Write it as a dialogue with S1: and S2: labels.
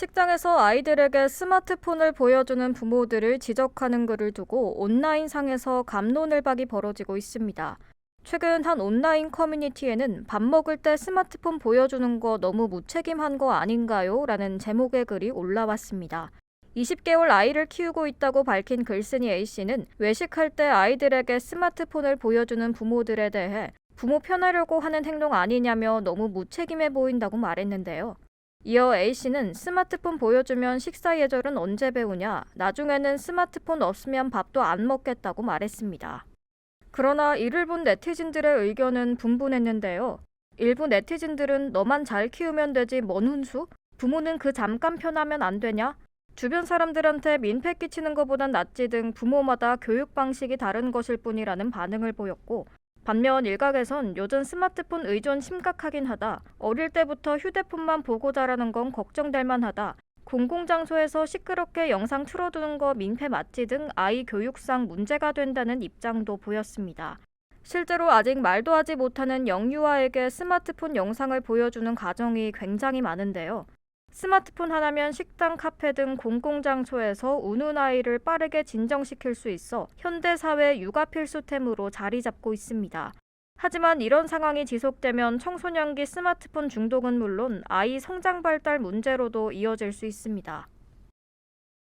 S1: 식당에서 아이들에게 스마트폰을 보여주는 부모들을 지적하는 글을 두고 온라인상에서 감론을박이 벌어지고 있습니다. 최근 한 온라인 커뮤니티에는 밥 먹을 때 스마트폰 보여주는 거 너무 무책임한 거 아닌가요? 라는 제목의 글이 올라왔습니다. 20개월 아이를 키우고 있다고 밝힌 글쓴이 A씨는 외식할 때 아이들에게 스마트폰을 보여주는 부모들에 대해 부모 편하려고 하는 행동 아니냐며 너무 무책임해 보인다고 말했는데요. 이어 A씨는 스마트폰 보여주면 식사 예절은 언제 배우냐, 나중에는 스마트폰 없으면 밥도 안 먹겠다고 말했습니다. 그러나 이를 본 네티즌들의 의견은 분분했는데요. 일부 네티즌들은 너만 잘 키우면 되지 뭔 훈수? 부모는 그 잠깐 편하면 안 되냐? 주변 사람들한테 민폐 끼치는 것보단 낫지 등 부모마다 교육 방식이 다른 것일 뿐이라는 반응을 보였고 반면 일각에선 요즘 스마트폰 의존 심각하긴 하다. 어릴 때부터 휴대폰만 보고 자라는 건 걱정될 만하다. 공공장소에서 시끄럽게 영상 틀어두는 거 민폐 맞지 등 아이 교육상 문제가 된다는 입장도 보였습니다. 실제로 아직 말도 하지 못하는 영유아에게 스마트폰 영상을 보여주는 가정이 굉장히 많은데요. 스마트폰 하나면 식당, 카페 등 공공장소에서 우는 아이를 빠르게 진정시킬 수 있어 현대사회 육아 필수템으로 자리 잡고 있습니다. 하지만 이런 상황이 지속되면 청소년기 스마트폰 중독은 물론 아이 성장 발달 문제로도 이어질 수 있습니다.